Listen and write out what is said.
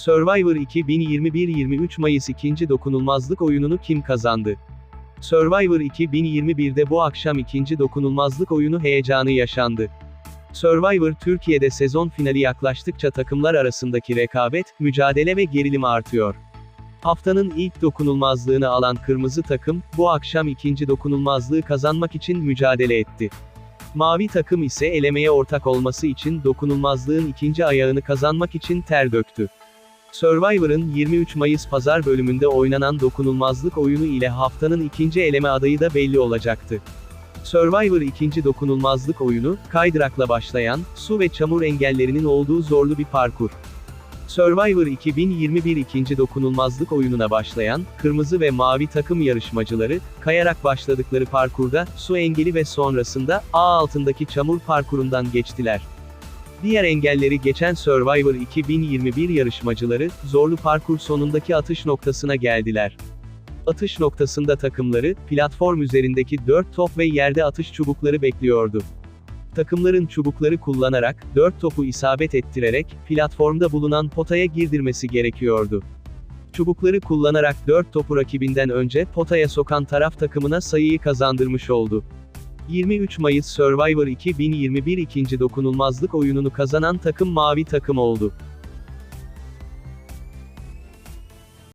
Survivor 2021 23 Mayıs 2. dokunulmazlık oyununu kim kazandı? Survivor 2021'de bu akşam ikinci dokunulmazlık oyunu heyecanı yaşandı. Survivor Türkiye'de sezon finali yaklaştıkça takımlar arasındaki rekabet, mücadele ve gerilim artıyor. Haftanın ilk dokunulmazlığını alan kırmızı takım, bu akşam ikinci dokunulmazlığı kazanmak için mücadele etti. Mavi takım ise elemeye ortak olması için dokunulmazlığın ikinci ayağını kazanmak için ter döktü. Survivor'ın 23 Mayıs pazar bölümünde oynanan dokunulmazlık oyunu ile haftanın ikinci eleme adayı da belli olacaktı. Survivor ikinci dokunulmazlık oyunu, kaydırakla başlayan, su ve çamur engellerinin olduğu zorlu bir parkur. Survivor 2021 ikinci dokunulmazlık oyununa başlayan, kırmızı ve mavi takım yarışmacıları, kayarak başladıkları parkurda, su engeli ve sonrasında, ağ altındaki çamur parkurundan geçtiler. Diğer engelleri geçen Survivor 2021 yarışmacıları, zorlu parkur sonundaki atış noktasına geldiler. Atış noktasında takımları, platform üzerindeki 4 top ve yerde atış çubukları bekliyordu. Takımların çubukları kullanarak, 4 topu isabet ettirerek, platformda bulunan potaya girdirmesi gerekiyordu. Çubukları kullanarak 4 topu rakibinden önce potaya sokan taraf takımına sayıyı kazandırmış oldu. 23 Mayıs Survivor 2021 ikinci dokunulmazlık oyununu kazanan takım mavi takım oldu.